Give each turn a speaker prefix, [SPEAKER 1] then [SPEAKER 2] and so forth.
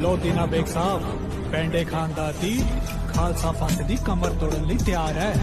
[SPEAKER 1] ਲੋ ਦੀਨਾ ਬੇਗ ਸਾਹਿਬ ਪੈਂਡੇ ਖਾਨ ਦਾ ਦੀ ਖਾਲਸਾ ਪੰਥ ਦੀ ਕਮਰ ਤੋੜਨ ਲਈ ਤਿਆਰ ਹੈ।